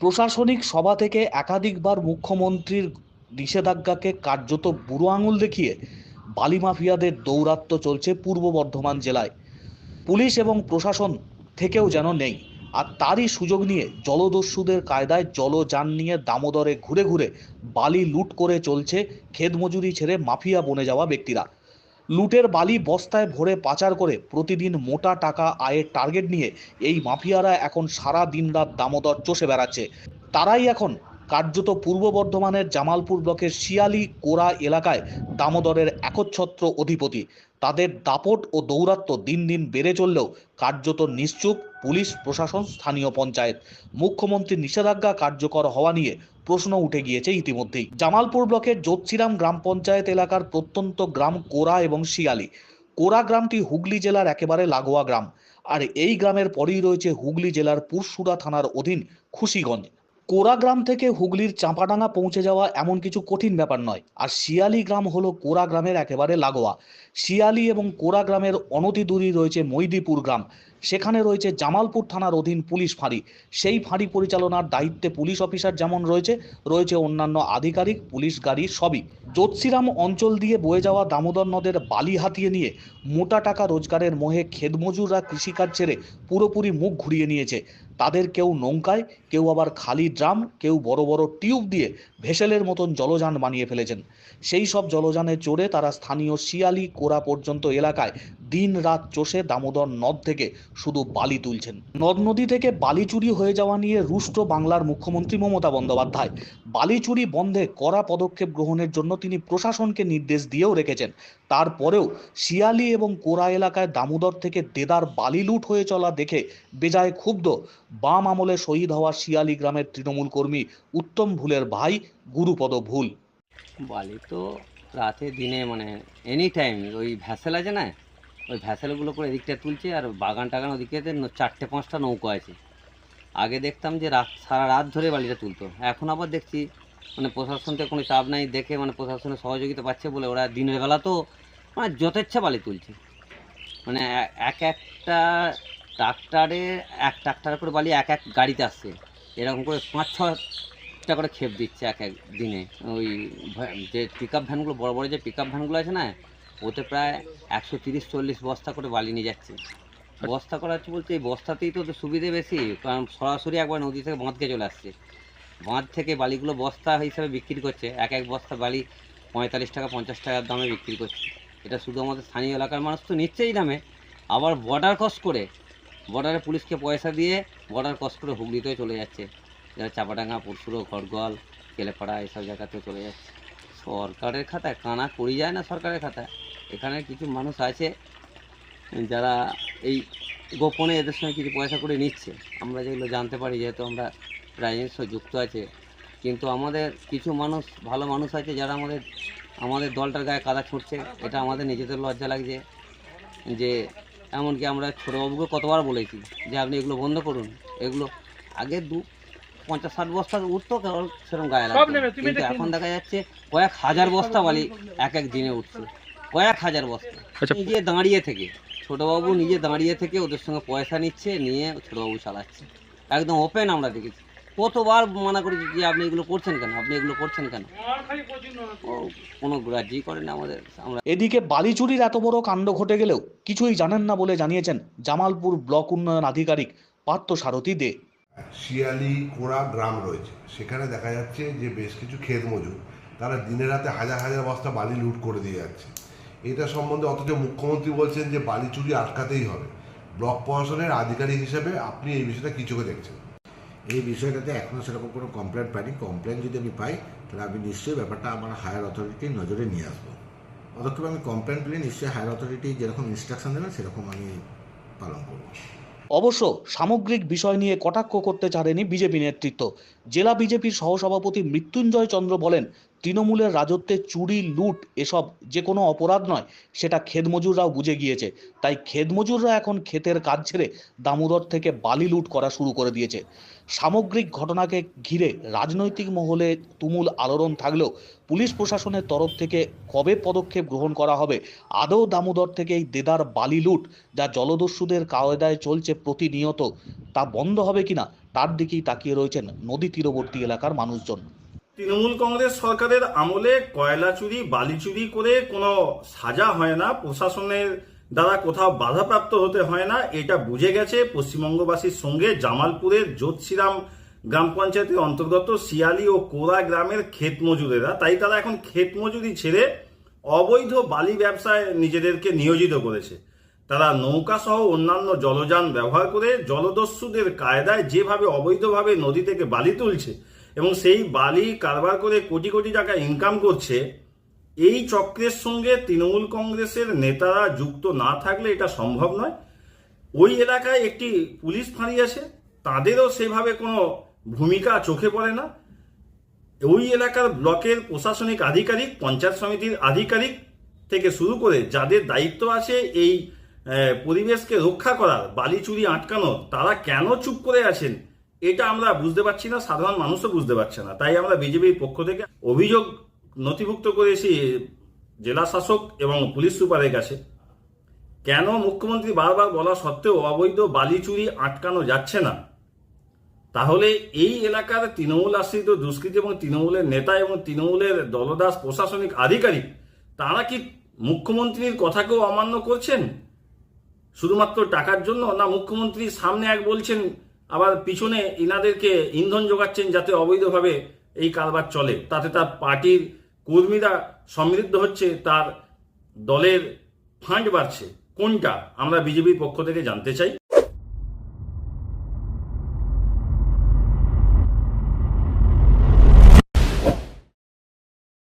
প্রশাসনিক সভা থেকে একাধিকবার মুখ্যমন্ত্রীর নিষেধাজ্ঞাকে কার্যত বুড়ো আঙুল দেখিয়ে বালি মাফিয়াদের দৌরাত্ম্য চলছে পূর্ব বর্ধমান জেলায়। পুলিশ এবং প্রশাসন থেকেও যেন নেই। আর তারই সুযোগ নিয়ে জলদস্যুদের কায়দায় জলযান নিয়ে দামোদরে ঘুরে ঘুরে বালি লুট করে চলছে, খেদমজুরি ছেড়ে মাফিয়া বনে যাওয়া ব্যক্তিরা। লুটের বালি বস্তায় ভরে পাচার করে প্রতিদিন মোটা টাকা আয়ের টার্গেট নিয়ে এই মাফিয়ারা এখন সারা দিনরাত দামোদর চষে বেড়াচ্ছে। তারাই এখন কার্যত পূর্ব বর্ধমানের জামালপুর ব্লকের শিয়ালি কোরা এলাকায় দামোদরের একচ্ছত্র অধিপতি। তাদের দাপট ও দৌরাত্ম্য দিন দিন বেড়ে চললেও কার্যত নিশ্চুপ পুলিশ, প্রশাসন, স্থানীয় পঞ্চায়েত। মুখ্যমন্ত্রীর নিষেধাজ্ঞা কার্যকর হওয়া নিয়ে প্রশ্ন উঠে গিয়েছে ইতিমধ্যেই। জামালপুর ব্লকের জোৎসিরাম গ্রাম পঞ্চায়েত এলাকার প্রত্যন্ত গ্রাম কোরা এবং শিয়ালি। কোরা গ্রামটি হুগলি জেলার একেবারে লাগোয়া গ্রাম। আর এই গ্রামের পরেই রয়েছে হুগলি জেলার পুরসুরা থানার অধীন খুশিগঞ্জ। কোরা গ্রাম থেকে হুগলির চাঁপাডাঙ্গা পৌঁছে যাওয়া এমন কিছু কঠিন ব্যাপার নয়। আর শিয়ালি গ্রাম হলো কোরা গ্রামের একেবারে লাগোয়া। শিয়ালি এবং কোরা গ্রামের অনতি দূরেই রয়েছে মৈদিপুর গ্রাম। সেখানে রয়েছে জামালপুর থানার অধীন পুলিশ ফাঁড়ি। সেই ফাঁড়ি পরিচালনার দায়িত্বে পুলিশ অফিসার যেমন রয়েছে রয়েছে অন্যান্য আধিকারিক, পুলিশ গাড়ি সবই। জোৎসিরাম অঞ্চল দিয়ে বয়ে যাওয়া দামোদর নদের বালি হাতিয়ে নিয়ে মোটা টাকা রোজগারের মোহে খেদমজুররা কৃষিকাজ ছেড়ে পুরোপুরি মুখ ঘুরিয়ে নিয়েছে। তাদের কেউ নৌকায়, কেউ আবার খালি ড্রাম, কেউ বড় বড় টিউব দিয়ে ভেসেলের মতন জলযান বানিয়ে ফেলেছেন। সেই সব জলযানে চড়ে তারা স্থানীয় শিয়ালি কোরা পর্যন্ত এলাকায় দিন রাত চষে দামোদর নদ থেকে শুধু বালি তুলছেন। নদ নদী থেকে বালি চুরি হয়ে যাওয়া নিয়ে রুষ্ট বাংলার মুখ্যমন্ত্রী মমতা বন্দ্যোপাধ্যায়। বালি চুরি বন্ধে কড়া পদক্ষেপ গ্রহণের জন্য তিনি প্রশাসনকে নির্দেশ দিয়েও রেখেছেন। তারপরেও শিয়ালি এবং কোরা এলাকায় দামোদর থেকে দেদার বালি লুট হয়ে চলা দেখে বেজায় ক্ষুব্ধ। বাম আমলে শহীদ হওয়া শিয়ালি গ্রামের তৃণমূল কর্মী উত্তম ভুলের ভাই গুরুপদ ভুল। বালি তো রাতে দিনে মানে এনি টাইম ওই ভ্যাসেল আছে না, ওই ভ্যাসেলগুলো করে এদিকটা তুলছে আর বাগান টাগান ওদিকে চারটে পাঁচটা নৌকো আছে। আগে দেখতাম যে রাত সারা রাত ধরে বালিটা তুলতো, এখন আবার দেখছি মানে প্রশাসন থেকে কোনো চাপ নাই, দেখে মানে প্রশাসনের সহযোগিতা পাচ্ছে বলে ওরা দিনের বেলা তো মানে যথেচ্ছা বালি তুলছে। মানে এক একটা ট্রাক্টারে, এক ট্রাক্টার করে বালি এক এক গাড়িতে আসছে। এরকম করে পাঁচ ছটা করে খেপ দিচ্ছে এক এক দিনে। ওই যে পিক আপ ভ্যানগুলো বড় বড় যে পিক আপ ভ্যানগুলো আছে না, ওতে প্রায় একশো তিরিশ, চল্লিশ বস্তা করে বালি নিয়ে যাচ্ছে। বস্তা করা হচ্ছে বলতে এই বস্তাতেই তো ওদের সুবিধে বেশি, কারণ সরাসরি একবার নদী থেকে বাঁধকে চলে আসছে। বাঁধ থেকে বালিগুলো বস্তা হিসাবে বিক্রি করছে। এক এক বস্তা বালি পঁয়তাল্লিশ টাকা, পঞ্চাশ টাকার দামে বিক্রি করছে। এটা শুধু আমাদের স্থানীয় এলাকার মানুষ তো নিচ্ছেই দামে আবার বর্ডার ক্রস করে বর্ডারে পুলিশকে পয়সা দিয়ে বর্ডার ক্রস করে হুগলিতেও চলে যাচ্ছে। যারা চাপাডাঙ্গা, পরশুরো, ঘরগোয়াল, কেলেপাড়া এসব জায়গাতেও চলে যাচ্ছে। সরকারের খাতায় কানা করি যায় না সরকারের খাতায়। এখানে কিছু মানুষ আছে যারা এই গোপনে এদের সঙ্গে কিছু পয়সা করে নিচ্ছে। আমরা যেগুলো জানতে পারি, যেহেতু আমরা রাজনীতির সঙ্গে যুক্ত আছে। কিন্তু আমাদের কিছু মানুষ ভালো মানুষ আছে যারা আমাদের আমাদের দলটার গায়ে কাদা ছুটছে। এটা আমাদের নিজেদের লজ্জা লাগছে। যে এমনকি আমরা ছোটোবাবুকে কতবার বলেছি যে আপনি এগুলো বন্ধ করুন। এগুলো আগে দু পঞ্চাশ ষাট বস্তা উঠতো কারণ সেরকম গায়ে লাগতো। না। কিন্তু এখন দেখা যাচ্ছে কয়েক হাজার বস্তা বালি এক এক দিনে উঠছে। কয়েক হাজার বস্তা। আচ্ছা। নিজে দাঁড়িয়ে থেকে ছোটবাবু নিজে দাঁড়িয়ে থেকে ওদের সঙ্গে পয়সা নিচ্ছে নিয়ে ছোটবাবু চালাচ্ছে। একদম ওপেন আমরা দেখেছি। কতবার মানা করেছি যে আপনি এগুলো করছেন কেন? আপনি এগুলো করছেন কেন? ও কোনো গ্রাহ্যই করে না আমাদের। আমরা এদিকে বালিচুরির এত বড় কাণ্ড ঘটে গেলেও কিছুই জানেন না বলে জানিয়েছেন জামালপুর ব্লক উন্নয়ন আধিকারিক পার্থ সারথী দে। শিয়ালি কোড়া গ্রাম রয়েছে। সেখানে দেখা যাচ্ছে যে বেশ কিছু ক্ষেত মজুর। তারা দিনে রাতে হাজার হাজার বস্তা বালি লুট করে দিয়ে যাচ্ছে। এটা সম্বন্ধে অথচ মুখ্যমন্ত্রী বলছেন যে বালি চুরি আটকাতেই হবে। ব্লক প্রশাসনের আধিকারিক হিসেবে আপনি এই বিষয়টা কি চোখে দেখছেন? এই বিষয়টাতে এখনও সেরকম কোনো কমপ্লেন পাইনি। কমপ্লেন যদি আমি পাই, তাহলে আমি নিশ্চয়ই ব্যাপারটা আমার হায়ার অথরিটির নজরে নিয়ে আসব। অথচ আমি কমপ্লেন পেলে নিশ্চয়ই হায়ার অথরিটি যেরকম ইনস্ট্রাকশন দেবেন সেরকম আমি পালন করব। অবশ্য সামগ্রিক বিষয় নিয়ে কটাক্ষ করতে ছাড়েনি বিজেপি নেতৃত্ব। জেলা বিজেপির সহসভাপতি মৃত্যুঞ্জয় চন্দ্র বলেন তৃণমূলের রাজত্বে চুরি, লুট এসব যে কোনো অপরাধ নয়, সেটা ক্ষেত মজুররাও বুঝে গিয়েছে। তাই ক্ষেত মজুররা এখন ক্ষেতের কাজ ছেড়ে দামোদর থেকে বালি লুট করা শুরু করে দিয়েছে। সামগ্রিক ঘটনাকে ঘিরে রাজনৈতিক মহলে তুমুল আলোড়ন থাকলেও পুলিশ প্রশাসনের তরফ থেকে কবে পদক্ষেপ গ্রহণ করা হবে, আদৌ দামোদর থেকে এই দেদার বালি লুট যা জলদস্যুদের কায়দায় চলছে প্রতিনিয়ত তা বন্ধ হবে কিনা, তার দিকেই তাকিয়ে রয়েছেন নদী তীরবর্তী এলাকার মানুষজন। তৃণমূল কংগ্রেস সরকারের আমলে কয়লা চুরি, বালি চুরি করে কোনো সাজা হয় না, প্রশাসনের দ্বারা কোথাও বাধাপ্রাপ্ত হতে হয় না, এটা বুঝে গেছে পশ্চিমবঙ্গবাসীর সঙ্গে জামালপুরের জ্যোৎসিরাম গ্রাম পঞ্চায়েতের অন্তর্গত শিয়ালি ও কোরা গ্রামের ক্ষেত মজুরেরা। তাই তারা এখন ক্ষেত মজুরি ছেড়ে অবৈধ বালি ব্যবসায় নিজেদেরকে নিয়োজিত করেছে। তারা নৌকা সহ অন্যান্য জলযান ব্যবহার করে জলদস্যুদের কায়দায় যেভাবে অবৈধভাবে নদী থেকে বালি তুলছে এবং সেই বালি কারবার করে কোটি কোটি টাকা ইনকাম করছে, এই চক্রের সঙ্গে তৃণমূল কংগ্রেসের নেতারা যুক্ত না থাকলে এটা সম্ভব নয়। ওই এলাকায় একটি পুলিশ ফাঁড়ি আছে, তাদেরও সেভাবে কোনো ভূমিকা চোখে পড়ে না। ওই এলাকার ব্লকের প্রশাসনিক আধিকারিক, পঞ্চায়েত সমিতির আধিকারিক থেকে শুরু করে যাদের দায়িত্ব আছে এই পরিবেশকে রক্ষা করার, বালি চুরি আটকানো তারা কেন চুপ করে আছেন? এটা আমরা বুঝতে পারছি না, সাধারণ মানুষও বুঝতে পারছে না। তাই আমরা বিজেপির পক্ষ থেকে অভিযোগ নথিভুক্ত করেছি জেলা শাসক এবং পুলিশ সুপারের কাছে। কেন মুখ্যমন্ত্রী বারবার বলা সত্ত্বেও অবৈধ বালি চুরি আটকানো যাচ্ছে না? তাহলে এই এলাকার তৃণমূল আশ্রিত দুষ্কৃতী এবং তৃণমূলের নেতা এবং তৃণমূলের দলদাস প্রশাসনিক আধিকারিক, তারা কি মুখ্যমন্ত্রীর কথাকেও অমান্য করছেন? শুধুমাত্র টাকার জন্য না মুখ্যমন্ত্রী সামনে এক বলছেন আবার পিছনে ইনাদেরকে ইন্ধন যোগাচ্ছেন যাতে অবৈধভাবে এই কারবার চলে। তাতে তার পার্টির কর্মীরা সমৃদ্ধ হচ্ছে, তার দলের ফান্ড বাড়ছে। কোনটা? আমরা বিজেপির পক্ষ থেকে জানতে চাই।